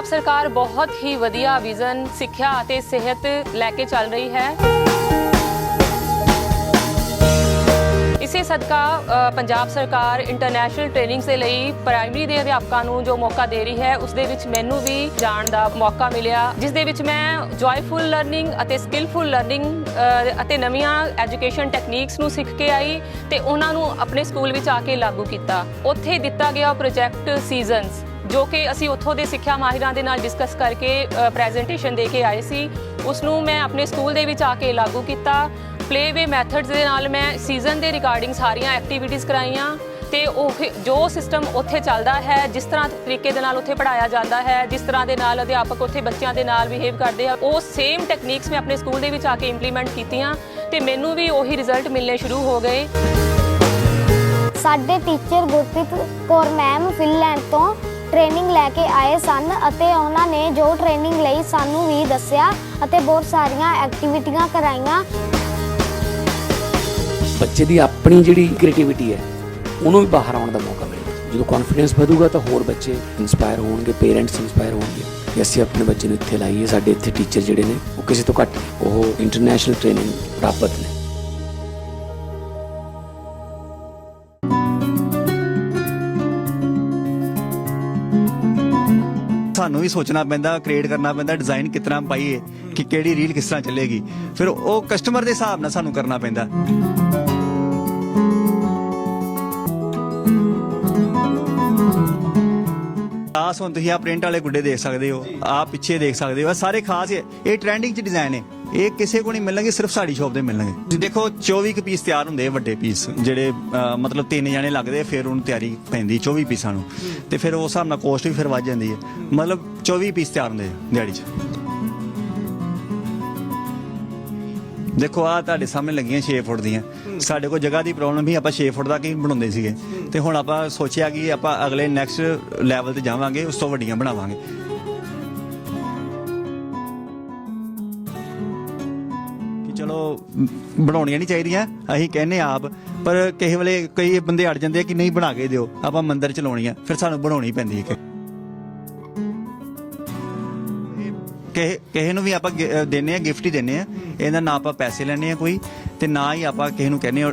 ਪੰਜਾਬ ਸਰਕਾਰ ਬਹੁਤ ਹੀ ਵਧੀਆ ਵਿਜ਼ਨ ਸਿੱਖਿਆ ਅਤੇ ਸਿਹਤ ਲੈ ਕੇ ਚੱਲ ਰਹੀ ਹੈ। ਇਸੇ ਸਦਕਾ ਪੰਜਾਬ ਸਰਕਾਰ ਇੰਟਰਨੈਸ਼ਨਲ ਟ੍ਰੇਨਿੰਗਸ ਦੇ ਲਈ ਪ੍ਰਾਇਮਰੀ ਦੇ ਅਧਿਆਪਕਾਂ ਨੂੰ ਜੋ ਮੌਕਾ ਦੇ ਰਹੀ ਹੈ ਉਸ ਦੇ ਵਿੱਚ ਮੈਨੂੰ ਵੀ ਜਾਣ ਦਾ ਮੌਕਾ ਮਿਲਿਆ, ਜਿਸ ਦੇ ਵਿੱਚ ਮੈਂ ਜੋਇਫੁਲ ਲਰਨਿੰਗ ਅਤੇ ਸਕਿੱਲਫੁਲ ਲਰਨਿੰਗ ਅਤੇ ਨਵੀਆਂ ਐਜੂਕੇਸ਼ਨ ਟੈਕਨੀਕਸ ਨੂੰ ਸਿੱਖ ਕੇ ਆਈ ਤੇ ਉਹਨਾਂ ਨੂੰ ਆਪਣੇ ਸਕੂਲ ਵਿੱਚ ਆ ਕੇ ਲਾਗੂ ਕੀਤਾ। ਉੱਥੇ ਦਿੱਤਾ ਗਿਆ ਪ੍ਰੋਜੈਕਟ ਸੀਜ਼ਨਸ ਜੋ ਕਿ ਅਸੀਂ ਉੱਥੋਂ ਦੇ ਸਿੱਖਿਆ ਮਾਹਿਰਾਂ ਦੇ ਨਾਲ ਡਿਸਕਸ ਕਰਕੇ ਪ੍ਰੈਜੈਂਟੇਸ਼ਨ ਦੇ ਕੇ ਆਏ ਸੀ ਉਸ ਨੂੰ ਮੈਂ ਆਪਣੇ ਸਕੂਲ ਦੇ ਵਿੱਚ ਆ ਕੇ ਲਾਗੂ ਕੀਤਾ। ਪਲੇਵੇ ਮੈਥਡਸ ਦੇ ਨਾਲ ਮੈਂ ਸੀਜ਼ਨ ਦੇ ਰਿਗਾਰਡਿੰਗ ਸਾਰੀਆਂ ਐਕਟੀਵਿਟੀਜ਼ ਕਰਾਈਆਂ ਤੇ ਉਹ ਜੋ ਸਿਸਟਮ ਉੱਥੇ ਚੱਲਦਾ ਹੈ, ਜਿਸ ਤਰ੍ਹਾਂ ਤਰੀਕੇ ਦੇ ਨਾਲ ਉੱਥੇ ਪੜਾਇਆ ਜਾਂਦਾ ਹੈ, ਜਿਸ ਤਰ੍ਹਾਂ ਦੇ ਨਾਲ ਅਧਿਆਪਕ ਉੱਥੇ ਬੱਚਿਆਂ ਦੇ ਨਾਲ ਬਿਹੇਵ ਕਰਦੇ ਆ, ਉਹ ਸੇਮ ਟੈਕਨੀਕਸ ਮੈਂ ਆਪਣੇ ਸਕੂਲ ਦੇ ਵਿੱਚ ਆ ਕੇ ਇੰਪਲੀਮੈਂਟ ਕੀਤੀਆਂ ਤੇ ਮੈਨੂੰ ਵੀ ਉਹੀ ਰਿਜ਼ਲਟ ਮਿਲਨੇ ਸ਼ੁਰੂ ਹੋ ਗਏ। ਸਾਡੇ teacher Gurpreet Kaur ma'am Finland ਤੋਂ ਟ੍ਰੇਨਿੰਗ ਲੈ ਕੇ ਆਏ ਸਨ ਅਤੇ ਉਹਨਾਂ ਨੇ ਜੋ ਟ੍ਰੇਨਿੰਗ ਲਈ ਸਾਨੂੰ ਵੀ ਦੱਸਿਆ ਅਤੇ ਬਹੁਤ ਸਾਰੀਆਂ ਐਕਟੀਵਿਟੀਆਂ ਕਰਾਈਆਂ। ਬੱਚੇ ਦੀ ਆਪਣੀ ਜਿਹੜੀ ਕ੍ਰੀਏਟੀਵਿਟੀ ਹੈ, ਉਹਨੂੰ ਵੀ ਬਾਹਰ ਆਉਣ ਦਾ ਮੌਕਾ ਮਿਲੇਗਾ ਜਦੋਂ ਕੌਨਫੀਡੈਂਸ ਵਧੂਗਾ ਤਾਂ ਹੋਰ ਬੱਚੇ ਇਨਸਪਾਇਰ ਹੋਣਗੇ ਪੇਰੈਂਟਸ ਇਨਸਪਾਇਰ ਹੋਣਗੇ ਕਿ ਅਸੀਂ ਆਪਣੇ ਬੱਚੇ ਨੂੰ ਇੱਥੇ ਲਾਈਏ, ਸਾਡੇ ਇੱਥੇ ਟੀਚਰ ਜਿਹੜੇ ਨੇ, ਉਹ ਕਿਸੇ ਤੋਂ ਘੱਟ ਨਹੀਂ, ਉਹ ਇੰਟਰਨੈਸ਼ਨਲ ਟ੍ਰੇਨਿੰਗ ਪ੍ਰਾਪਤ ਨੇ। ਸਾਨੂੰ ਵੀ ਸੋਚਣਾ ਪੈਂਦਾ ਕ੍ਰੀਏਟ ਕਰਨਾ ਪੈਂਦਾ ਡਿਜ਼ਾਈਨ ਕਿਤਨਾ ਪਾਈਏ, ਕਿ ਕਿਹੜੀ ਰੀਲ ਕਿਸ ਤਰ੍ਹਾਂ ਚੱਲੇਗੀ। ਫਿਰ ਉਹ ਕਸਟਮਰ ਦੇ ਹਿਸਾਬ ਨਾਲ ਸਾਨੂੰ ਕਰਨਾ ਪੈਂਦਾ। ਆਸ ਹੁਣ ਤੁਸੀਂ ਆ ਪ੍ਰਿੰਟ ਵਾਲੇ ਗੁੱਡੇ ਦੇਖ ਸਕਦੇ ਹੋ ਆ ਪਿੱਛੇ ਦੇਖ ਸਕਦੇ ਹੋ, ਆਹ ਸਾਰੇ ਖਾਸ ਹੈ ਇਹ ਟ੍ਰੈਂਡਿੰਗ ਚ ਡਿਜ਼ਾਈਨ ਹੈ ਇਹ ਕਿਸੇ ਕੋ ਨਹੀਂ ਮਿਲਣਗੇ, ਸਿਰਫ ਸਾਡੀ ਸ਼ਾਪ ਦੇ ਮਿਲਣਗੇ। ਦੇਖੋ 24 ਕੁ ਪੀਸ ਤਿਆਰ ਹੁੰਦੇ ਆ, ਵੱਡੇ ਪੀਸ ਜਿਹੜੇ ਮਤਲਬ ਤਿੰਨ ਜਣੇ ਲੱਗਦੇ ਫਿਰ ਉਹਨੂੰ ਤਿਆਰੀ ਪੈਂਦੀ 24 ਪੀਸਾਂ ਨੂੰ। ਤੇ ਫਿਰ ਉਸ ਹਿਸਾਬ ਨਾਲ ਕੋਸਟ ਵੀ ਫਿਰ ਵੱਧ ਜਾਂਦੀ ਹੈ ਮਤਲਬ 24 ਪੀਸ ਤਿਆਰ ਹੁੰਦੇ ਆ, ਦਿਹਾੜੀ 'ਚ। ਦੇਖੋ ਆ ਤੁਹਾਡੇ ਸਾਹਮਣੇ ਲੱਗੀਆਂ 6 ਫੁੱਟ ਦੀਆਂ। ਸਾਡੇ ਕੋਲ ਜਗ੍ਹਾ ਦੀ ਪ੍ਰੋਬਲਮ ਸੀ ਆਪਾਂ 6 ਫੁੱਟ ਦਾ ਕੀ ਬਣਾਉਂਦੇ ਸੀਗੇ। ਤੇ ਹੁਣ ਆਪਾਂ ਸੋਚਿਆ ਕਿ ਆਪਾਂ ਅਗਲੇ ਨੈਕਸਟ ਲੈਵਲ ਤੇ ਜਾਵਾਂਗੇ, ਉਸ ਤੋਂ ਵੱਡੀਆਂ ਬਣਾਵਾਂਗੇ। ਬਣਾਉਣੀਆਂ ਨਹੀਂ ਚਾਹੀਦੀਆਂ, ਅਸੀਂ ਕਹਿੰਨੇ ਆਪ, ਪਰ ਕਿਸੇ ਵੇਲੇ ਕਈ ਬੰਦੇ ਅੜ ਜਾਂਦੇ ਆ ਕਿ ਨਹੀਂ ਬਣਾ ਕੇ ਦਿਓ, ਆਪਾਂ ਮੰਦਿਰ ਚ ਲਾਉਣੀ ਆ, ਫਿਰ ਸਾਨੂੰ ਬਣਾਉਣੀ ਪੈਂਦੀ ਹੈ ਕਿਸੇ ਕਿਸੇ ਨੂੰ ਵੀ ਆਪਾਂ ਗਿ- ਅਹ ਦਿੰਨੇ ਆ ਗਿਫਟ ਹੀ ਦਿੰਨੇ ਆ ਇਹਦਾ ਨਾ ਆਪਾਂ ਪੈਸੇ ਲੈਣੇ ਆ ਕੋਈ, ਤੇ ਨਾ ਹੀ ਆਪਾਂ ਕਿਸੇ ਨੂੰ ਕਹਿੰਨੇ ਆ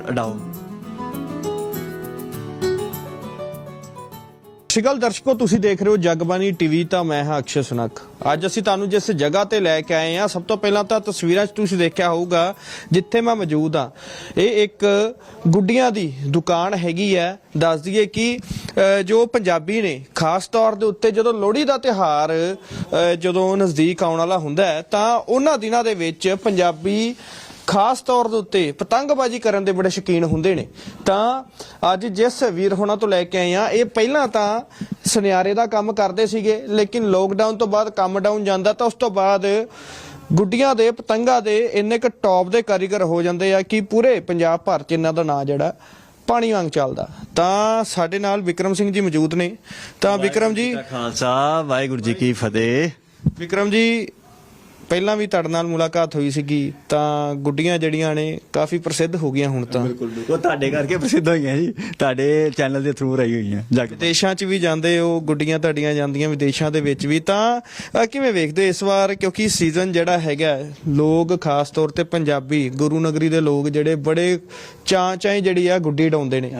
ਸ਼੍ਰੀ ਅਕਾਲ ਦਰਸ਼ਕੋ, ਤੁਸੀਂ ਦੇਖ ਰਹੇ ਹੋ ਜਗਬਾਨੀ ਟੀਵੀ ਤਾਂ ਮੈਂ ਹਾਂ ਅਕਸ਼ੇ ਸੁਨਕ ਅੱਜ ਅਸੀਂ ਤੁਹਾਨੂੰ ਜਿਸ ਜਗ੍ਹਾ ਤੇ ਲੈ ਕੇ ਆਏ ਹਾਂ, ਸਭ ਤੋਂ ਪਹਿਲਾਂ ਤਾਂ ਤਸਵੀਰਾਂ 'ਚ ਤੁਸੀਂ ਦੇਖਿਆ ਹੋਊਗਾ, ਜਿੱਥੇ ਮੈਂ ਮੌਜੂਦ ਹਾਂ। ਇਹ ਇੱਕ ਗੁੱਡੀਆਂ ਦੀ ਦੁਕਾਨ ਹੈਗੀ ਹੈ। ਦੱਸ ਦਈਏ ਕਿ ਜੋ ਪੰਜਾਬੀ ਨੇ, ਖਾਸ ਤੌਰ ਦੇ ਉੱਤੇ ਜਦੋਂ ਲੋਹੜੀ ਦਾ ਤਿਹਾਰ ਜਦੋਂ ਨਜ਼ਦੀਕ ਆਉਣ ਵਾਲਾ ਹੁੰਦਾ ਹੈ, ਤਾਂ ਉਹਨਾਂ ਦਿਨਾਂ ਦੇ ਵਿੱਚ ਪੰਜਾਬੀ ਖਾਸ ਤੌਰ ਦੇ ਉੱਤੇ ਪਤੰਗਬਾਜ਼ੀ ਕਰਨ ਦੇ ਬੜੇ ਸ਼ੌਕੀਨ ਹੁੰਦੇ ਨੇ। ਤਾਂ ਅੱਜ ਜਿਸ ਵੀਰ ਹੋਣਾ ਤੋਂ ਲੈ ਕੇ ਆਏ ਆ ਇਹ ਪਹਿਲਾਂ ਤਾਂ ਸੁਨਿਆਰੇ ਦਾ ਕੰਮ ਕਰਦੇ ਸੀਗੇ ਲੇਕਿਨ ਲੋਕਡਾਊਨ ਤੋਂ ਬਾਅਦ ਕੰਮ ਡਾਊਨ ਜਾਂਦਾ ਤਾਂ ਉਸ ਤੋਂ ਬਾਅਦ ਗੁੱਡੀਆਂ ਦੇ ਪਤੰਗਾਂ ਦੇ ਇੰਨੇ ਕੁ ਟੌਪ ਦੇ ਕਾਰੀਗਰ ਹੋ ਜਾਂਦੇ ਆ ਕਿ ਪੂਰੇ ਪੰਜਾਬ ਭਰ ਚ ਇਹਨਾਂ ਦਾ ਨਾਂ ਜਿਹੜਾ ਪਾਣੀ ਵਾਂਗ ਚੱਲਦਾ। ਤਾਂ ਸਾਡੇ ਨਾਲ ਵਿਕਰਮ ਸਿੰਘ ਜੀ ਮੌਜੂਦ ਨੇ। ਤਾਂ ਵਿਕਰਮ ਜੀ ਖਾਲਸਾ ਵਾਹਿਗੁਰੂ ਜੀ ਕੀ ਫਤਿਹ। ਵਿਕਰਮ ਜੀ ਪਹਿਲਾਂ ਵੀ ਤੁਹਾਡੇ ਨਾਲ ਮੁਲਾਕਾਤ ਹੋਈ ਸੀਗੀ ਤਾਂ ਗੁੱਡੀਆਂ ਜਿਹੜੀਆਂ ਨੇ ਕਾਫੀ ਪ੍ਰਸਿੱਧ ਹੋ ਗਈਆਂ ਹੁਣ ਤਾਂ। ਬਿਲਕੁਲ ਉਹ ਤੁਹਾਡੇ ਕਰਕੇ ਪ੍ਰਸਿੱਧ ਹੋਈਆਂ ਜੀ। ਤੁਹਾਡੇ ਚੈਨਲ ਦੇ ਥਰੂ ਰਹੀ ਹੋਈਆਂ ਜਗ ਵਿਦੇਸ਼ਾਂ 'ਚ ਵੀ ਜਾਂਦੇ ਹੋ ਗੁੱਡੀਆਂ ਤੁਹਾਡੀਆਂ ਜਾਂਦੀਆਂ ਵਿਦੇਸ਼ਾਂ ਦੇ ਵਿੱਚ ਵੀ ਤਾਂ ਕਿਵੇਂ ਵੇਖਦੇ ਇਸ ਵਾਰ? ਕਿਉਂਕਿ ਸੀਜ਼ਨ ਜਿਹੜਾ ਹੈਗਾ ਲੋਕ ਖਾਸ ਤੌਰ ਤੇ ਪੰਜਾਬੀ ਗੁਰੂ ਨਗਰੀ ਦੇ ਲੋਕ ਜਿਹੜੇ ਬੜੇ ਚਾਂ ਚਾਂ ਜਿਹੜੀ ਆ ਗੁੱਡੀ ਡਾਉਂਦੇ ਨੇ।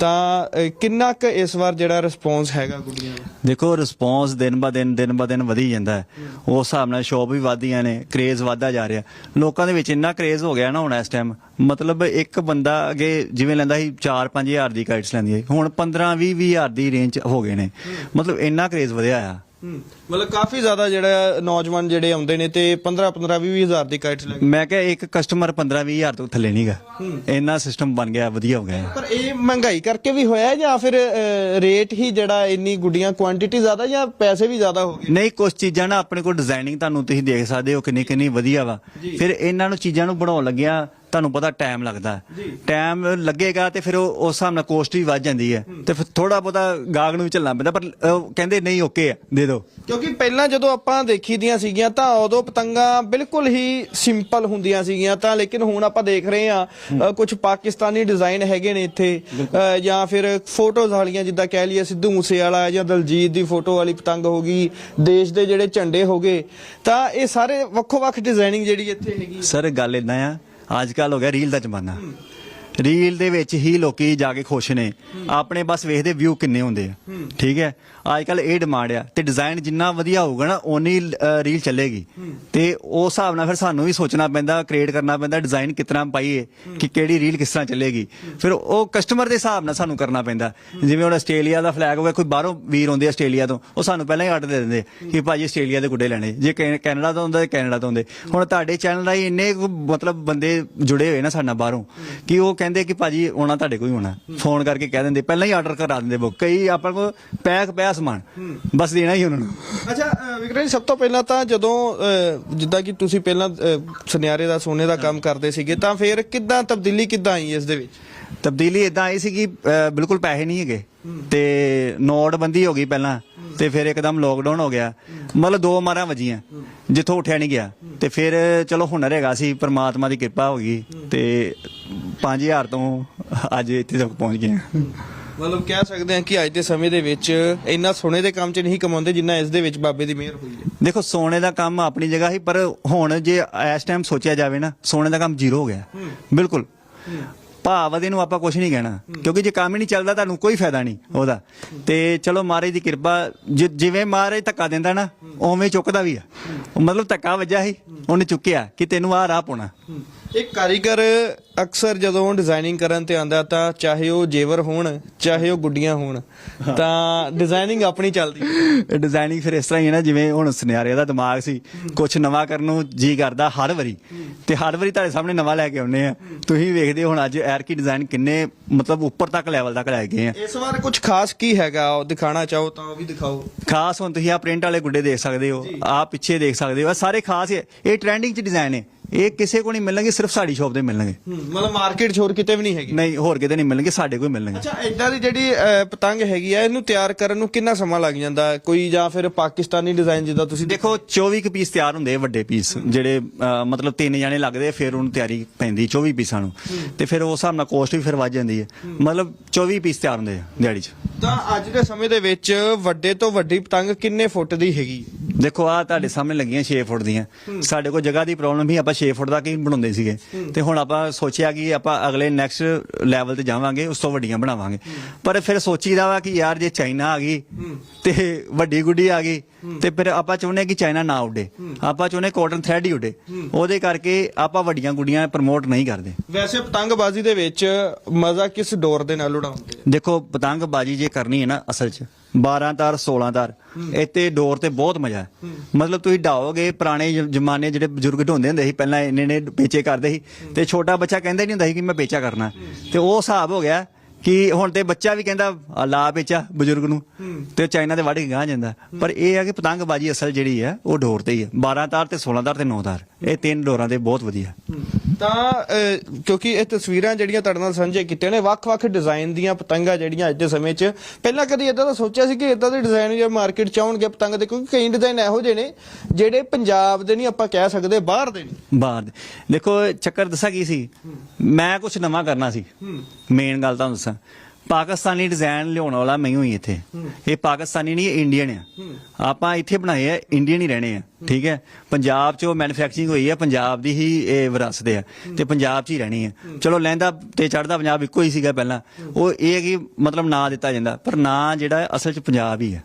ਤਾਂ ਕਿੰਨਾ ਕੁ ਇਸ ਵਾਰ ਜਿਹੜਾ ਰਿਸਪੌਂਸ ਹੈਗਾ ਗੁੱਡੀਆਂ ਦਾ? ਦੇਖੋ ਰਿਸਪੌਂਸ ਦਿਨ ਬਾ ਦਿਨ ਦਿਨ ਬਾ ਦਿਨ ਵਧੀ ਜਾਂਦਾ ਹੈ। ਉਸ ਹਿਸਾਬ ਨਾਲ ਸ਼ੌਪ ਵੀ ਵਧਦੀਆਂ ਨੇ ਕ੍ਰੇਜ਼ ਵਧਦਾ ਜਾ ਰਿਹਾ। ਲੋਕਾਂ ਦੇ ਵਿੱਚ ਇੰਨਾ ਕ੍ਰੇਜ਼ ਹੋ ਗਿਆ ਨਾ ਹੁਣ ਇਸ ਟਾਈਮ ਮਤਲਬ ਇੱਕ ਬੰਦਾ ਅਗੇ ਜਿਵੇਂ ਲੈਂਦਾ ਸੀ 4-5 ਹਜ਼ਾਰ ਦੀ ਕਾਈਟਸ ਲੈਂਦੀ ਹੈ ਹੁਣ 15-20 ਹਜ਼ਾਰ ਦੀ ਰੇਂਜ ਹੋ ਗਏ ਨੇ। ਮਤਲਬ ਇੰਨਾ ਕ੍ਰੇਜ਼ ਵਧਿਆ ਆ। ਮਤਲਬ ਕਾਫੀ ਜ਼ਿਆਦਾ ਜਿਹੜਾ ਨੌਜਵਾਨ ਜਿਹੜੇ ਆਉਂਦੇ ਨੇ ਤੇ 15 15 20 ਹਜ਼ਾਰ ਦੀ ਕਾਈਟਸ ਲੈ ਕੇ ਮੈਂ ਕਿਹਾ ਇੱਕ ਕਸਟਮਰ 15-20 ਹਜ਼ਾਰ ਤੋਂ ਥੱਲੇ ਨਹੀਂਗਾ ਇੰਨਾ ਸਿਸਟਮ ਬਣ ਗਿਆ ਵਧੀਆ ਹੋ ਗਿਆ। ਪਰ ਇਹ ਮਹਿੰਗਾਈ ਕਰਕੇ ਵੀ ਹੋਇਆ ਜਾਂ ਫਿਰ ਰੇਟ ਹੀ ਜਿਹੜਾ ਇੰਨੀ ਗੁੱਡੀਆਂ ਕੁਆਂਟੀਟੀ ਜ਼ਿਆਦਾ ਜਾਂ ਪੈਸੇ ਵੀ ਜ਼ਿਆਦਾ ਹੋ ਗਏ? ਨਹੀਂ ਕੁਝ ਚੀਜ਼ਾਂ ਨਾ ਆਪਣੇ ਕੋਲ ਡਿਜ਼ਾਈਨਿੰਗ ਤੁਹਾਨੂੰ ਤੁਸੀਂ ਦੇਖ ਸਕਦੇ ਹੋ ਕਿੰਨੀ ਕਿੰਨੀ ਵਧੀਆ ਵਾ। ਫਿਰ ਇਹਨਾਂ ਨੂੰ ਚੀਜ਼ਾਂ ਨੂੰ ਬਣਾਉਣ ਲੱਗਿਆ ਤੁਹਾਨੂੰ ਪਤਾ ਟਾਈਮ ਲੱਗਦਾ। ਟਾਈਮ ਲੱਗੇਗਾ ਤੇ ਫਿਰ ਉਹ ਉਸ ਹਿਸਾਬ ਨਾਲ ਕੋਸਟ ਵੀ ਵੱਧ ਜਾਂਦੀ ਹੈ। ਤੇ ਫਿਰ ਥੋੜਾ ਬਹੁਤਾ ਗਾਹਕ ਨੂੰ ਵੀ ਚੱਲਣਾ ਪੈਂਦਾ ਪਰ ਉਹ ਕਹਿੰਦੇ ਨਹੀਂ ਓਕੇ ਆ ਦੇ ਦਿਓ। ਕਿਉਂਕਿ ਪਹਿਲਾਂ ਜਦੋਂ ਆਪਾਂ ਦੇਖੀਦੀਆਂ ਸੀਗੀਆਂ ਤਾਂ ਉਦੋਂ ਪਤੰਗਾਂ ਬਿਲਕੁਲ ਹੀ ਸਿੰਪਲ ਹੁੰਦੀਆਂ ਸੀਗੀਆਂ ਤਾਂ ਲੇਕਿਨ ਹੁਣ ਆਪਾਂ ਦੇਖ ਰਹੇ ਹਾਂ ਕੁਝ ਪਾਕਿਸਤਾਨੀ ਡਿਜ਼ਾਈਨ ਹੈਗੇ ਨੇ ਇੱਥੇ ਜਾਂ ਫਿਰ ਫੋਟੋਜ਼ ਵਾਲੀਆਂ ਜਿੱਦਾਂ ਕਹਿ ਲਈਏ ਸਿੱਧੂ ਮੂਸੇ ਵਾਲਾ ਜਾਂ ਦਲਜੀਤ ਦੀ ਫੋਟੋ ਵਾਲੀ ਪਤੰਗ ਹੋ ਗਈ ਦੇਸ਼ ਦੇ ਜਿਹੜੇ ਝੰਡੇ ਹੋ ਗਏ ਤਾਂ ਇਹ ਸਾਰੇ ਵੱਖੋ ਵੱਖ ਡਿਜ਼ਾਈਨਿੰਗ ਜਿਹੜੀ ਇੱਥੇ ਹੈਗੀ ਸਰ ਗੱਲ ਇਦਾਂ ਆ ਅੱਜ ਕੱਲ ਹੋ ਗਿਆ ਰੀਲ ਦਾ ਜ਼ਮਾਨਾ। ਰੀਲ ਦੇ ਵਿੱਚ ਹੀ ਲੋਕੀ ਜਾ ਕੇ ਖੁਸ਼ ਨੇ। ਆਪਣੇ ਬਸ ਵੇਖਦੇ ਵਿਊ ਕਿੰਨੇ ਹੁੰਦੇ ਆ। ਠੀਕ ਹੈ? ਅੱਜ ਕੱਲ ਇਹ ਡਿਮਾਂਡ ਆ ਤੇ ਡਿਜ਼ਾਈਨ ਜਿੰਨਾ ਵਧੀਆ ਹੋਊਗਾ ਨਾ ਓਨੀ ਰੀਲ ਚੱਲੇਗੀ। ਤੇ ਉਸ ਹਿਸਾਬ ਨਾਲ ਫਿਰ ਸਾਨੂੰ ਵੀ ਸੋਚਣਾ ਪੈਂਦਾ ਕ੍ਰੀਏਟ ਕਰਨਾ ਪੈਂਦਾ ਡਿਜ਼ਾਈਨ ਕਿਤਨਾ ਪਾਈਏ ਕਿ ਕਿਹੜੀ ਰੀਲ ਕਿਸ ਤਰ੍ਹਾਂ ਚੱਲੇਗੀ। ਫਿਰ ਉਹ ਕਸਟਮਰ ਦੇ ਹਿਸਾਬ ਨਾਲ ਸਾਨੂੰ ਕਰਨਾ ਪੈਂਦਾ। ਜਿਵੇਂ ਹੁਣ ਆਸਟ੍ਰੇਲੀਆ ਦਾ ਫਲੈਗ ਹੋਵੇ ਕੋਈ ਬਾਹਰੋਂ ਵੀਰ ਆਉਂਦੇ ਆਸਟ੍ਰੇਲੀਆ ਤੋਂ ਉਹ ਸਾਨੂੰ ਪਹਿਲਾਂ ਹੀ ਆਰਡਰ ਦੇ ਦਿੰਦੇ ਕਿ ਭਾਜੀ ਆਸਟ੍ਰੇਲੀਆ ਦੇ ਗੁੱਡੇ ਲੈਣੇ। ਜੇ ਕੈਨੇਡਾ ਤੋਂ ਹੁੰਦਾ ਤੇ ਕੈਨੇਡਾ ਤੋਂ ਹੁੰਦੇ ਹੁਣ ਤੁਹਾਡੇ ਚੈਨਲ ਰਾਹੀਂ ਇੰਨੇ ਮਤਲਬ ਬੰਦੇ ਜੁੜੇ ਹੋਏ ਨਾ ਸਾਡੇ ਬਾਹਰੋਂ ਕਿ ਉਹ ਕਹਿੰਦੇ ਕਿ ਭਾਜੀ ਆਉਣਾ ਤੁਹਾਡੇ ਹੀ ਹੋਣਾ ਫੋਨ ਕਰਕੇ ਕਹਿ ਦਿੰਦੇ ਪਹਿਲਾਂ ਹੀ ਆਰਡਰ ਕਰਾ ਦਿੰਦੇ ਬੁੱਕ। ਕਈ ਆਪਾਂ ਕੋਲ ਪੈਕ ਪਿਆ ਸਮਾਨ। ਬਸ ਦੇਣਾ ਹੀ ਉਹਨਾਂ ਨੂੰ। ਅੱਛਾ ਵਿਕਰਮ ਜੀ ਸਭ ਤੋਂ ਪਹਿਲਾਂ ਤਾਂ ਜਦੋਂ ਜਿੱਦਾਂ ਕਿ ਤੁਸੀਂ ਪਹਿਲਾਂ ਸੁਨਿਆਰੇ ਦਾ ਸੋਨੇ ਦਾ ਕੰਮ ਕਰਦੇ ਸੀਗੇ ਤਾਂ ਫਿਰ ਕਿੱਦਾਂ ਤਬਦੀਲੀ ਕਿੱਦਾਂ ਆਈ ਇਸ ਦੇ ਵਿੱਚ? ਤਬਦੀਲੀ ਇਦਾਂ ਆਈ ਸੀ ਕਿ ਬਿਲਕੁਲ ਪੈਸੇ ਨਹੀਂ ਹੈਗੇ। ਤੇ ਨੋਟਬੰਦੀ ਹੋ ਗਈ ਪਹਿਲਾਂ। ਤੇ ਫਿਰ ਇੱਕਦਮ ਲੋਕਡਾਊਨ ਹੋ ਗਿਆ। ਮਤਲਬ ਦੋ ਮਾਰਾਂ ਵੱਜੀਆਂ। ਜਿੱਥੋਂ ਉੱਠਿਆ ਨਹੀਂ ਗਿਆ। ਤੇ ਫਿਰ ਚਲੋ ਹੁਨਰ ਹੈਗਾ ਸੀ ਪ੍ਰਮਾਤਮਾ ਦੀ ਕਿਰਪਾ ਹੋ ਗਈ। ਤੇ 5000 ਤੋਂ ਅੱਜ ਇੱਥੇ ਤੱਕ ਪਹੁੰਚ ਗਏ ਹਾਂ। ਮਤਲਬ ਕਹਿ ਸਕਦੇ ਹਾਂ ਕਿ ਅੱਜ ਦੇ ਸਮੇਂ ਦੇ ਵਿੱਚ ਇੰਨਾ ਸੋਨੇ ਦੇ ਕੰਮ 'ਚ ਨਹੀਂ ਕਮਾਉਂਦੇ ਜਿੰਨਾ ਇਸ ਦੇ ਵਿੱਚ ਬਾਬੇ ਦੀ ਮਿਹਰ ਹੋਈ ਹੈ। ਦੇਖੋ ਸੋਨੇ ਦਾ ਕੰਮ ਆਪਣੀ ਜਗ੍ਹਾ ਹੀ ਪਰ ਹੁਣ ਜੇ ਇਸ ਟਾਈਮ ਸੋਚਿਆ ਜਾਵੇ ਨਾ ਸੋਨੇ ਦਾ ਕੰਮ ਜ਼ੀਰੋ ਹੋ ਗਿਆ। ਬਿਲਕੁਲ। ਭਾਵ ਦੇ ਨੂੰ ਆਪਾਂ ਕੁਝ ਨਹੀਂ ਕਹਿਣਾ ਕਿਉਂਕਿ ਜੇ ਕੰਮ ਹੀ ਨਹੀਂ ਚੱਲਦਾ ਤੁਹਾਨੂੰ ਕੋਈ ਫਾਇਦਾ ਨਹੀਂ ਉਹਦਾ। ਤੇ ਚਲੋ ਮਹਾਰਾਜ ਦੀ ਕਿਰਪਾ ਜਿਵੇਂ ਮਹਾਰਾਜ ਧੱਕਾ ਦਿੰਦਾ ਨਾ ਉਵੇਂ ਚੁੱਕਦਾ ਵੀ ਆ। ਮਤਲਬ ਧੱਕਾ ਵੱਜਾ ਸੀ ਉਹਨੇ ਚੁੱਕਿਆ ਕਿ ਤੈਨੂੰ ਆਹ ਰਾਹ ਪਾਉਣਾ। ਇੱਕ ਕਾਰੀਗਰ ਅਕਸਰ ਜਦੋਂ ਡਿਜ਼ਾਈਨਿੰਗ ਕਰਨ ਤੇ ਆਂਦਾ ਤਾਂ ਚਾਹੇ ਉਹ ਜੇਵਰ ਹੋਣ ਚਾਹੇ ਉਹ ਗੁੱਡੀਆਂ ਹੋਣ ਤਾਂ ਡਿਜ਼ਾਈਨਿੰਗ ਆਪਣੀ ਚੱਲਦੀ ਹੈ। ਡਿਜ਼ਾਈਨਿੰਗ ਫਿਰ ਇਸ ਤਰ੍ਹਾਂ ਹੀ ਹੈ ਨਾ ਜਿਵੇਂ ਹੁਣ ਸੁਨਿਆਰੇ ਦਾ ਦਿਮਾਗ ਸੀ ਕੁਝ ਨਵਾਂ ਕਰਨ ਨੂੰ ਜੀ ਕਰਦਾ ਹਰ ਵਾਰੀ। ਤੇ ਹਰ ਵਾਰੀ ਤੁਹਾਡੇ ਸਾਹਮਣੇ ਨਵਾਂ ਲੈ ਕੇ ਆਉਨੇ ਆ। ਤੁਸੀਂ ਵੇਖਦੇ ਹੋ ਹੁਣ ਅੱਜ ਐਰ ਕੀ ਡਿਜ਼ਾਈਨ ਕਿੰਨੇ ਮਤਲਬ ਉੱਪਰ ਤੱਕ ਲੈਵਲ ਤੱਕ ਲੈ ਗਏ ਆ। ਇਸ ਵਾਰ ਕੁਝ ਖਾਸ ਕੀ ਹੈਗਾ? ਉਹ ਦਿਖਾਣਾ ਚਾਹੋ ਤਾਂ ਉਹ ਵੀ ਦਿਖਾਓ। ਖਾਸ ਹੁਣ ਤੁਸੀਂ ਆ ਪ੍ਰਿੰਟ ਵਾਲੇ ਗੁੱਡੇ ਦੇਖ ਸਕਦੇ ਹੋ ਆ ਪਿੱਛੇ ਦੇਖ ਸਕਦੇ ਹੋ ਇਹ ਸਾਰੇ ਖਾਸ ਹੈ ਇਹ ਟ੍ਰੈਂਡਿੰਗ ਚ ਡਿਜ਼ਾਈਨ ਹੈ। ਇਹ ਕਿਸੇ ਕੋ ਨਹੀਂ ਮਿਲਣਗੇ ਸਿਰਫ ਸਾਡੀ ਸ਼ਾਪ ਤੇ ਮਿਲਣਗੇ। ਮਤਲਬ ਮਾਰਕੀਟ 'ਚ ਹੋਰ ਕਿਤੇ ਵੀ ਨਹੀਂ ਹੈਗੀ? ਨਹੀਂ ਹੋਰ ਕਿਤੇ ਨਹੀਂ ਮਿਲਣਗੇ ਸਾਡੇ ਕੋਲ ਹੀ ਮਿਲਣਗੇ। ਅੱਛਾ ਇਦਾਂ ਦੀ ਜਿਹੜੀ ਅਹ, ਪਤੰਗ ਹੈਗੀ ਆ ਇਹਨੂੰ ਤਿਆਰ ਕਰਨ ਨੂੰ ਕਿੰਨਾ ਸਮਾਂ ਲੱਗ ਜਾਂਦਾ? ਕੋਈ ਜਾਂ ਫਿਰ ਪਾਕਿਸਤਾਨੀ ਡਿਜ਼ਾਈਨ ਜਿੱਦਾਂ ਤੁਸੀਂ ਦੇਖੋ 24 ਕੁ ਪੀਸ ਤਿਆਰ ਹੁੰਦੇ ਆ ਵੱਡੇ ਪੀਸ ਜਿਹੜੇ ਅਹ, ਮਤਲਬ ਤਿੰਨ ਜਾਣੇ ਲੱਗਦੇ ਆ, ਫਿਰ ਉਹਨੂੰ ਤਿਆਰੀ ਪੈਂਦੀ 24 ਪੀਸਾਂ ਨੂੰ। ਤੇ ਫਿਰ ਉਸ ਹਿਸਾਬ ਨਾਲ ਕੋਸਟ ਵੀ ਫਿਰ ਵੱਧ ਜਾਂਦੀ ਹੈ। ਮਤਲਬ 24 ਪੀਸ ਤਿਆਰ ਹੁੰਦੇ ਆ ਦਿਹਾੜੀ 'ਚ। ਤਾਂ ਅੱਜ ਦੇ ਸਮੇਂ ਦੇ ਵਿੱਚ ਵੱਡੇ ਤੋਂ ਵੱਡੀ ਪਤੰਗ ਕਿੰਨੇ ਫੁੱਟ ਦੀ ਹੈਗੀ? ਦੇਖੋ ਆ ਤੁਹਾਡੇ ਸਾਹਮਣੇ ਲੱਗੀਆਂ 6 ਫੁੱਟ ਦੀਆਂ। ਸਾਡੇ ਕੋਲ ਜਗ੍ਹਾ ਦੀ ਪ੍ਰੋਬਲਮ ਹੀ ਆਪਾਂ 6 ਫੁੱਟ ਦਾ ਕੀ ਬਣਾਉਂਦੇ ਸੀਗੇ। ਤੇ ਹੁਣ ਆਪਾਂ ਸੋਚਿਆ ਕਿ ਆਪਾਂ ਅਗਲੇ ਨੈਕਸਟ ਲੈਵਲ ਤੇ ਜਾਵਾਂਗੇ ਉਸ ਤੋਂ ਵੱਡੀਆਂ ਬਣਾਵਾਂਗੇ। ਪਰ ਫਿਰ ਸੋਚੀਦਾ ਵਾ ਕਿ ਯਾਰ ਜੇ ਚਾਈਨਾ ਆ ਗਈ ਤੇ ਵੱਡੀ ਗੁੱਡੀ ਆ ਗਈ ਤੇ ਫਿਰ ਆਪਾਂ ਚਾਹੁੰਦੇ ਕਿ ਚਾਈਨਾ ਨਾ ਉੱਡੇ। ਆਪਾਂ ਚਾਹੁੰਦੇ ਕਾਟਨ ਥ੍ਰੈਡ ਹੀ ਉੱਡੇ। ਉਹਦੇ ਕਰਕੇ ਆਪਾਂ ਵੱਡੀਆਂ ਗੁੱਡੀਆਂ ਪ੍ਰਮੋਟ ਨਹੀਂ ਕਰਦੇ। ਵੈਸੇ ਪਤੰਗਬਾਜ਼ੀ ਦੇ ਵਿੱਚ ਮਜ਼ਾ ਕਿਸ ਡੋਰ ਦੇ ਨਾਲ ਉਡਾਉਂਦੇ? ਦੇਖੋ ਪਤੰਗਬਾਜੀ ਜੇ ਕਰਨੀ ਹੈ ਨਾ ਅਸਲ 'ਚ 12 ਤਾਰ 16 ਤਾਰ। ਇੱਥੇ ਡੋਰ ਤੇ ਬਹੁਤ ਮਜ਼ਾ ਹੈ। ਮਤਲਬ ਤੁਸੀਂ ਡਾਓਗੇ, ਪੁਰਾਣੇ ਜ਼ਮਾਨੇ ਜਿਹੜੇ ਬਜ਼ੁਰਗ ਢੋਂਦੇ ਹੁੰਦੇ ਸੀ, ਪਹਿਲਾਂ ਇੰਨੇ ਨੇ ਪੇਚੇ ਕਰਦੇ ਸੀ ਤੇ ਛੋਟਾ ਬੱਚਾ ਕਹਿੰਦਾ ਨਹੀਂ ਹੁੰਦਾ ਸੀ ਕਿ ਮੈਂ ਪੇਚਾ ਕਰਨਾ। ਤੇ ਉਹ ਹਿਸਾਬ ਹੋ ਗਿਆ ਕਿ ਹੁਣ ਤੇ ਬੱਚਾ ਵੀ ਕਹਿੰਦਾ ਆ ਲਾ ਪੇਚਾ ਬਜ਼ੁਰਗ ਨੂੰ ਤੇ ਚਾਈਨਾ ਤੇ ਵੱਢ ਕੇ ਗਾਂ ਜਾਂਦਾ। ਪਰ ਇਹ ਹੈ ਕਿ ਪਤੰਗਬਾਜੀ ਅਸਲ ਜਿਹੜੀ ਹੈ ਉਹ ਡੋਰ ਤੇ ਹੀ ਹੈ 12 ਤਾਰ ਤੇ 16 ਤਾਰ ਤੇ 9 ਤਾਰ। ਇਹ ਤਿੰਨ ਡੋਰਾਂ ਦੇ ਬਹੁਤ ਵਧੀਆ। ਤਾਂ ਅਹ, ਕਿਉਂਕਿ ਇਹ ਤਸਵੀਰਾਂ ਜਿਹੜੀਆਂ ਤੁਹਾਡੇ ਨਾਲ ਸਾਂਝੇ ਕੀਤੀਆਂ ਨੇ ਵੱਖ-ਵੱਖ ਡਿਜ਼ਾਈਨ ਦੀਆਂ ਪਤੰਗਾਂ ਜਿਹੜੀਆਂ ਅੱਜ ਦੇ ਸਮੇਂ 'ਚ ਪਹਿਲਾਂ ਕਦੀ ਇਦਾਂ ਦਾ ਸੋਚਿਆ ਸੀ ਕਿ ਇਦਾਂ ਦੇ ਡਿਜ਼ਾਈਨ ਜੇ ਮਾਰਕੀਟ 'ਚ ਆਉਣਗੇ ਪਤੰਗ ਦੇ? ਕਿਉਂਕਿ ਕਈ ਡਿਜ਼ਾਈਨ ਇਹੋ ਜਿਹੇ ਨੇ ਜਿਹੜੇ ਪੰਜਾਬ ਦੇ ਨਹੀਂ ਆਪਾਂ ਕਹਿ ਸਕਦੇ ਬਾਹਰ ਦੇ ਨੇ। ਬਾਹਰ ਦੇ। ਦੇਖੋ ਚੱਕਰ ਦੱਸਾਂ ਕੀ ਸੀ? ਮੈਂ ਕੁਝ ਨਵਾਂ ਕਰਨਾ ਸੀ। ਮੇਨ ਗੱਲ ਤਾਂ ਦੱਸਾਂ। ਪਾਕਿਸਤਾਨੀ ਡਿਜ਼ਾਈਨ ਲਿਆਉਣ ਵਾਲਾ ਮੈਂ ਹੀ ਇੱਥੇ। ਇਹ ਪਾਕਿਸਤਾਨੀ ਨਹੀਂ ਇੰਡੀਅਨ ਆ। ਆਪਾਂ ਇੱਥੇ ਬਣਾਏ ਆ ਇੰਡੀਅਨ ਹੀ ਰਹਿਣੇ ਆ, ਠੀਕ ਹੈ? ਪੰਜਾਬ 'ਚ ਮੈਨੂਫੈਕਚਰਿੰਗ ਹੋਈ ਹੈ ਪੰਜਾਬ ਦੀ ਹੀ ਇਹ ਵਿਰਾਸਤ ਆ ਤੇ ਪੰਜਾਬ 'ਚ ਹੀ ਰਹਿਣੀ ਹੈ ਚਲੋ ਲਹਿੰਦਾ ਤੇ ਚੜਦਾ ਪੰਜਾਬ ਇੱਕੋ ਹੀ ਸੀਗਾ ਪਹਿਲਾਂ। ਉਹ ਇਹ ਕਿ ਮਤਲਬ ਨਾਂ ਦਿੱਤਾ ਜਾਂਦਾ, ਪਰ ਨਾਂ ਜਿਹੜਾ ਅਸਲ 'ਚ ਪੰਜਾਬ ਹੀ ਹੈ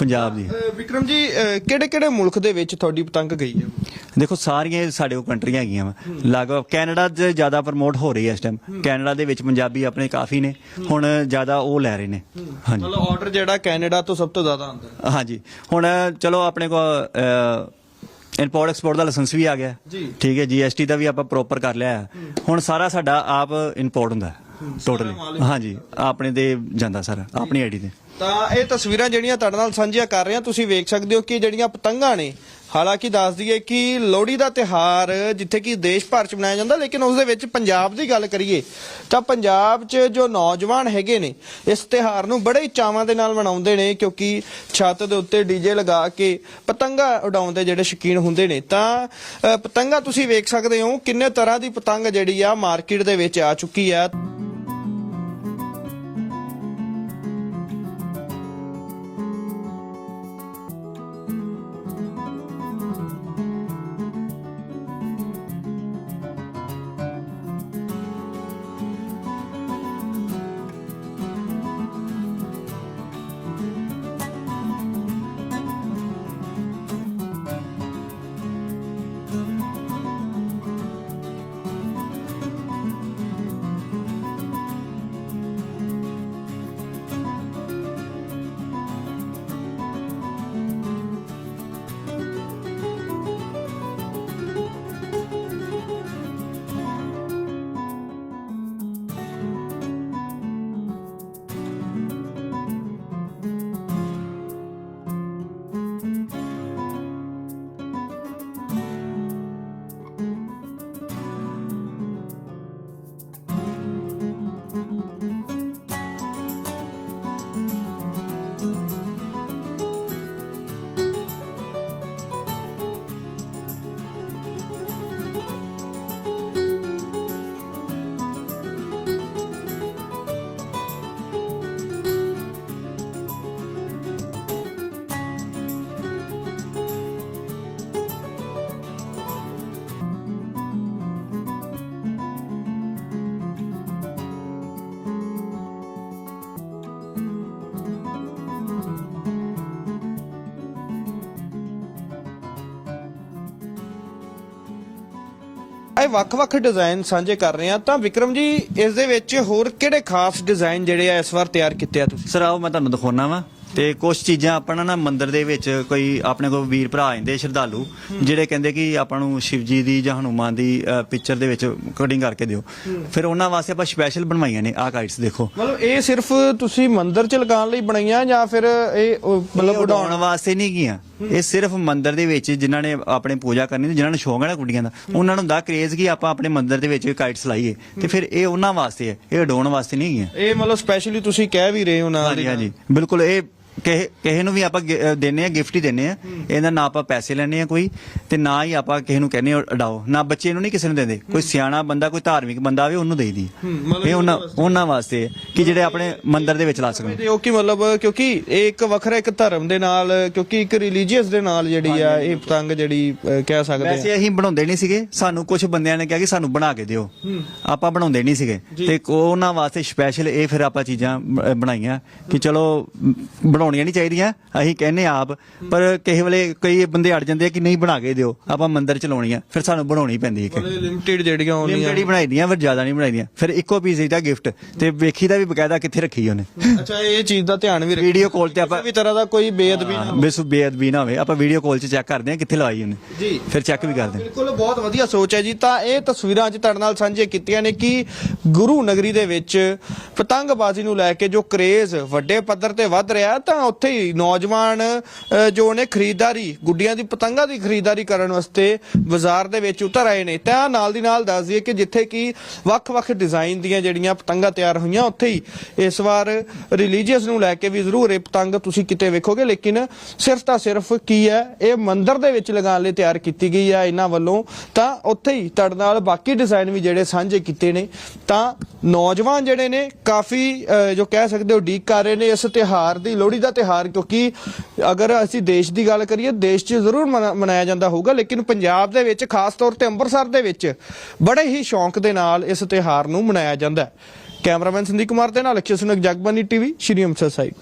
ਪੰਜਾਬ ਦੀ। ਵਿਕਰਮ ਜੀ ਕਿਹੜੇ-ਕਿਹੜੇ ਮੁਲਕ ਦੇ ਵਿੱਚ ਤੁਹਾਡੀ ਪਤੰਗ ਗਈ ਹੈ? ਦੇਖੋ ਸਾਰੀਆਂ ਸਾਡੇ ਕੋਲ ਕੰਟਰੀਆਂ ਹੈਗੀਆਂ ਵਾ। ਲਗਭਗ ਕੈਨੇਡਾ 'ਚ ਜ਼ਿਆਦਾ ਪ੍ਰਮੋਟ ਹੋ ਰਹੀ ਹੈ ਇਸ ਟਾਈਮ ਕੈਨੇਡਾ ਦੇ ਵਿੱਚ ਪੰਜਾਬੀ ਆਪਣੇ ਕਾਫੀ ਨੇ। ਹੁਣ ਜ਼ਿਆਦਾ ਉਹ ਲੈ ਰਹੇ ਨੇ। ਹਾਂਜੀ। ਮਤਲਬ ਆਰਡਰ ਜਿਹੜਾ ਕੈਨੇਡਾ ਤੋਂ ਸਭ ਤੋਂ ਜ਼ਿਆਦਾ ਆਉਂਦਾ ਹੈ। ਹਾਂਜੀ। ਹੁਣ ਚਲੋ ਆਪਣੇ ਕੋਲ ਇੰਪੋਰਟ ਐਕਸਪੋਰਟ ਦਾ ਲਾਇਸੈਂਸ ਵੀ ਆ ਗਿਆ। ਠੀਕ ਹੈ ਜੀਐਸਟੀ ਦਾ ਵੀ ਆਪਾਂ ਪ੍ਰੋਪਰ ਕਰ ਲਿਆ ਹੈ। ਹੁਣ ਸਾਰਾ ਸਾਡਾ ਆਪ ਇੰਪੋਰਟ ਹੁੰਦਾ ਟੋਟਲੀ ਹਾਂਜੀ। ਆਪਣੇ ਤੇ ਜਾਂਦਾ ਸਰ ਆਪਣੀ ਆਈਡੀ ਤੇ। ਤਾਂ ਇਹ ਤਸਵੀਰਾਂ ਜਿਹੜੀਆਂ ਤੁਹਾਡੇ ਨਾਲ ਸਾਂਝੀਆਂ ਕਰ ਰਹੇ ਹਾਂ ਤੁਸੀਂ ਵੇਖ ਸਕਦੇ ਹੋ ਕਿ ਜਿਹੜੀਆਂ ਪਤੰਗਾਂ ਨੇ ਹਾਲਾਂਕਿ ਦੱਸ ਦਈਏ ਕਿ ਲੋਹੜੀ ਦਾ ਤਿਹਾਰ ਜਿੱਥੇ ਕਿ ਦੇਸ਼ ਭਰ ਚ ਮਨਾਇਆ ਜਾਂਦਾ ਲੇਕਿਨ ਉਸ ਦੇ ਵਿੱਚ ਪੰਜਾਬ ਦੀ ਗੱਲ ਕਰੀਏ ਤਾਂ ਪੰਜਾਬ 'ਚ ਜੋ ਨੌਜਵਾਨ ਹੈਗੇ ਨੇ ਇਸ ਤਿਹਾਰ ਨੂੰ ਬੜੇ ਚਾਵਾਂ ਦੇ ਨਾਲ ਮਨਾਉਂਦੇ ਨੇ ਕਿਉਂਕਿ ਛੱਤ ਦੇ ਉੱਤੇ ਡੀਜੇ ਲਗਾ ਕੇ ਪਤੰਗਾ ਉਡਾਉਣ ਦੇ ਜਿਹੜੇ ਸ਼ੌਕੀਨ ਹੁੰਦੇ ਨੇ। ਤਾਂ ਅ, ਪਤੰਗਾ ਤੁਸੀਂ ਵੇਖ ਸਕਦੇ ਹੋ ਕਿੰਨੇ ਤਰ੍ਹਾਂ ਦੀ ਪਤੰਗ ਜਿਹੜੀ ਆ ਮਾਰਕੀਟ ਦੇ ਵਿੱਚ ਆ ਚੁੱਕੀ ਆ। ਇਹ ਵੱਖ-ਵੱਖ ਡਿਜ਼ਾਈਨ ਸਾਂਝੇ ਕਰ ਰਹੇ ਆ ਤਾਂ ਵਿਕਰਮ ਜੀ ਇਸ ਦੇ ਵਿੱਚ ਹੋਰ ਕਿਹੜੇ ਖਾਸ ਡਿਜ਼ਾਈਨ ਜਿਹੜੇ ਆ ਇਸ ਵਾਰ ਤਿਆਰ ਕੀਤੇ ਆ ਤੁਸੀਂ? ਸਰ ਆਓ ਮੈਂ ਤੁਹਾਨੂੰ ਦਿਖਾਉਣਾ ਵਾ। ਤੇ ਕੁਝ ਚੀਜ਼ਾਂ ਆਪਣਾ ਨਾ ਮੰਦਿਰ ਦੇ ਵਿੱਚ ਕੋਈ ਆਪਣੇ ਕੋਲ ਵੀਰ ਭਰਾ ਆ ਜਾਂਦੇ ਸ਼ਰਧਾਲੂ ਜਿਹੜੇ ਕਹਿੰਦੇ ਕਿ ਆਪਾਂ ਨੂੰ ਸ਼ਿਵ ਜੀ ਦੀ ਜਾਂ ਹਨੂਮਾਨ ਦੀ ਪਿਕਚਰ ਦੇ ਵਿੱਚ ਕਟਿੰਗ ਕਰਕੇ ਦਿਓ। ਫਿਰ ਉਹਨਾਂ ਵਾਸਤੇ ਆਪਾਂ ਸਪੈਸ਼ਲ ਬਣਵਾਈਆਂ ਨੇ ਆਹ ਕਾਈਟਸ ਦੇਖੋ। ਮਤਲਬ ਇਹ ਸਿਰਫ ਤੁਸੀਂ ਮੰਦਿਰ ਚ ਲਗਾਉਣ ਲਈ ਬਣਾਈਆਂ ਜਾਂ ਫਿਰ ਇਹ ਮਤਲਬ ਉਡਾਉਣ ਵਾਸਤੇ ਨਹੀਂ ਗੀਆਂ ਇਹ ਸਿਰਫ ਮੰਦਿਰ ਦੇ ਵਿੱਚ ਜਿਨ੍ਹਾਂ ਨੇ ਆਪਣੇ ਪੂਜਾ ਕਰਨੀ ਤੇ ਜਿਨ੍ਹਾਂ ਨੂੰ ਸ਼ੌਂਕ ਹੈ ਨਾ ਗੁੱਡੀਆਂ ਦਾ ਉਹਨਾਂ ਨੂੰ ਹੁੰਦਾ ਕਰੇਜ਼ ਕਿ ਆਪਾਂ ਆਪਣੇ ਮੰਦਿਰ ਦੇ ਵਿੱਚ ਕਾਈਟਸ ਲਾਈਏ ਤੇ ਫਿਰ ਇਹ ਉਹਨਾਂ ਵਾਸਤੇ ਹੈ ਇਹ ਉਡਾਉਣ ਵਾਸਤੇ ਨਹੀਂ ਗੀਆਂ ਇਹ ਮਤਲਬ ਸਪੈਸ਼ਲੀ ਤੁਸੀਂ ਕਹਿ ਵੀ ਰਹੇ ਹੋ ਨਾਲ ਦੀ। ਹਾਂਜੀ ਬਿਲਕੁਲ ਇਹ ਕਿਸੇ ਕਿਸੇ ਨੂੰ ਵੀ ਆਪਾਂ ਦਿੰਨੇ ਆ ਗਿਫਟ ਹੀ ਦਿੰਨੇ ਆ ਇਹਦਾ ਨਾ ਆਪਾਂ ਪੈਸੇ ਲੈਣੇ ਆ ਕੋਈ ਤੇ ਨਾ ਹੀ ਆਪਾਂ ਕਿਸੇ ਨੂੰ ਕਹਿੰਨੇ ਉਡਾਓ। ਨਾ ਬੱਚੇ ਨੂੰ ਨਹੀਂ ਕਿਸੇ ਨੂੰ ਦਿੰਦੇ। ਕੋਈ ਸਿਆਣਾ ਬੰਦਾ ਕੋਈ ਧਾਰਮਿਕ ਬੰਦਾ ਆਵੇ ਉਹਨੂੰ ਦੇਈਦੀ। ਇਹ ਉਹਨਾਂ ਉਹਨਾਂ ਵਾਸਤੇ। ਕਿ ਜਿਹੜੇ ਆਪਣੇ ਮੰਦਿਰ ਦੇ ਵਿੱਚ ਲਾ ਸਕਣ। ਤੇ ਉਹ ਕੀ ਮਤਲਬ ਕਿਉਂਕਿ ਇਹ ਇੱਕ ਵੱਖਰਾ ਇੱਕ ਧਰਮ ਦੇ ਨਾਲ ਕਿਉਂਕਿ ਇੱਕ ਰਿਲੀਜੀਅਸ ਦੇ ਨਾਲ ਜਿਹੜੀ ਆ ਇਹ ਪਤੰਗ ਜਿਹੜੀ ਕਹਿ ਸਕਦੇ ਆ। ਵੈਸੇ ਅਸੀਂ ਬਣਾਉਂਦੇ ਨਹੀਂ ਸੀਗੇ। ਸਾਨੂੰ ਕੁਝ ਬੰਦਿਆਂ ਨੇ ਕਿਹਾ ਕਿ ਸਾਨੂੰ ਬਣਾ ਕੇ ਦਿਓ। ਆਪਾਂ ਬਣਾਉਂਦੇ ਨਹੀਂ ਸੀਗੇ। ਤੇ ਉਹਨਾਂ ਵਾਸਤੇ ਸਪੈਸ਼ਲ ਇਹ ਫਿਰ ਆਪਾਂ ਚੀਜ਼ਾਂ ਬਣਾਈਆਂ ਕਿ ਚਲੋ ਮ, ਬਣਾਉਣੀਆਂ ਨਹੀਂ ਚਾਹੀਦੀਆਂ ਅਸੀਂ ਕਹਿੰਨੇ ਆਪ ਪਰ ਕਿਸੇ ਵੇਲੇ ਕਈ ਬੰਦੇ ਅੜ ਜਾਂਦੇ ਆ ਕਿ ਨਹੀਂ ਬਣਾ ਕੇ ਦਿਓ ਆਪਾਂ ਮੰਦਿਰ ਚ ਲਾਉਣੀਆਂ ਫਿਰ ਸਾਨੂੰ ਬਣਾਉਣੀ ਪੈਂਦੀ ਹੈ ਮਤਲਬ ਲਿਮਟਿਡ ਜਿਹੜੀਆਂ ਹੁੰਦੀਆਂ ਲਿਮਟਡ ਹੀ ਬਣਾਈ ਦੀਆਂ ਪਰ ਜ਼ਿਆਦਾ ਨਹੀਂ ਬਣਾਈ ਦੀਆਂ। ਫਿਰ ਇੱਕੋ ਪੀਸ ਦਾ ਗਿਫਟ ਤੇ ਵੇਖੀ ਦਾ ਵੀ ਬਕਾਇਦਾ ਕਿੱਥੇ ਰੱਖੀ ਉਹਨੇ। ਅੱਛਾ ਇਹ ਚੀਜ਼ ਦਾ ਧਿਆਨ ਵੀ ਰੱਖੋ ਵੀਡੀਓ ਕਾਲ ਤੇ ਆਪਾਂ ਵੀ ਤਰ੍ਹਾਂ ਦਾ ਕੋਈ ਬੇਅਦਬੀ ਨਾ ਹੋਵੇ। ਬੇਸੁ ਬੇਅਦਬੀ ਨਾ ਹੋਵੇ। ਆਪਾਂ ਵੀਡੀਓ ਕਾਲ 'ਚ ਚੈੱਕ ਕਰਦੇ ਹਾਂ ਕਿੱਥੇ ਲਵਾਈ ਉਹਨੇ। ਜੀ। ਫਿਰ ਚੈੱਕ ਵੀ ਕਰਦੇ ਹਾਂ। ਬਿਲਕੁਲ ਬਹੁਤ ਵਧੀਆ ਸੋਚ ਹੈ ਜੀ। ਤਾਂ ਇਹ ਤਸਵੀਰਾਂ ਅੱਜ ਤੁਹਾਡੇ ਨਾਲ ਸਾਂਝੀਆਂ ਕੀਤੀਆਂ ਨੇ ਕਿ ਗੁਰੂ ਨਗਰੀ ਦੇ ਵਿੱਚ ਪਤੰਗਬਾਜ਼ੀ ਨੂੰ ਲੈ ਕੇ ਜੋ ਕਰੇਜ਼ ਵੱਡੇ ਪੱਧਰ ਤੇ ਵੱਧ ਰਿਹਾ ਤਾਂ ਉੱਥੇ ਹੀ ਨੌਜਵਾਨ ਅ, ਜੋ ਨੇ ਖਰੀਦਦਾਰੀ ਗੁੱਡੀਆਂ ਦੀ ਪਤੰਗਾਂ ਦੀ ਖਰੀਦਦਾਰੀ ਕਰਨ ਵਾਸਤੇ ਬਾਜ਼ਾਰ ਦੇ ਵਿੱਚ ਉਤਰ ਆਏ ਨੇ। ਤਾਂ ਨਾਲ ਦੀ ਨਾਲ ਦੱਸ ਦਈਏ ਕਿ ਜਿੱਥੇ ਕਿ ਵੱਖ-ਵੱਖ ਡਿਜ਼ਾਈਨ ਦੀਆਂ ਜਿਹੜੀਆਂ ਪਤੰਗਾਂ ਤਿਆਰ ਹੋਈਆਂ ਉੱਥੇ ਹੀ ਇਸ ਵਾਰ ਰਿਲੀਜੀਅਸ ਨੂੰ ਲੈ ਕੇ ਵੀ ਜ਼ਰੂਰ ਇਹ ਪਤੰਗ ਤੁਸੀਂ ਕਿਤੇ ਵੇਖੋਗੇ ਲੇਕਿਨ ਸਿਰਫ ਤਾਂ ਸਿਰਫ ਕੀ ਹੈ ਇਹ ਮੰਦਰ ਦੇ ਵਿੱਚ ਲਗਾਉਣ ਲਈ ਤਿਆਰ ਕੀਤੀ ਗਈ ਹੈ ਇਹਨਾਂ ਵੱਲੋਂ। ਤਾਂ ਉੱਥੇ ਹੀ ਤੁਹਾਡੇ ਨਾਲ ਬਾਕੀ ਡਿਜ਼ਾਈਨ ਵੀ ਜਿਹੜੇ ਸਾਂਝੇ ਕੀਤੇ ਨੇ। ਤਾਂ ਨੌਜਵਾਨ ਜਿਹੜੇ ਨੇ ਕਾਫੀ ਅਹ, ਜੋ ਕਹਿ ਸਕਦੇ ਹੋ ਡੀਕ ਕਰ ਰਹੇ ਨੇ ਇਸ ਤਿਹਾਰ ਦੀ ਲੋਹੜੀ ਦਾ ਤਿਹਾਰ ਕਿਉਂਕਿ ਅਗਰ ਅਸੀਂ ਦੇਸ਼ ਦੀ ਗੱਲ ਕਰੀਏ, ਦੇਸ਼ 'ਚ ਜ਼ਰੂਰ ਮਨਾ- ਮਨਾਇਆ ਜਾਂਦਾ ਹੋਊਗਾ, ਲੇਕਿਨ ਪੰਜਾਬ ਦੇ ਵਿੱਚ, ਖਾਸ ਤੌਰ ਤੇ ਅੰਮ੍ਰਿਤਸਰ ਦੇ ਵਿੱਚ ਬੜੇ ਹੀ ਸ਼ੌਂਕ ਦੇ ਨਾਲ ਇਸ ਤਿਹਾਰ ਨੂੰ ਮਨਾਇਆ ਜਾਂਦਾ ਹੈ। ਕੈਮਰਾਮੈਨ ਸੰਦੀਪ ਕੁਮਾਰ ਦੇ ਨਾਲ ਅਕਸ਼ੇ ਸੁਨਕ ਜਗਬਾਨੀ ਟੀਵੀ, ਸ਼੍ਰੀ ਅੰਮ੍ਰਿਤਸਰ ਸਾਹਿਬ।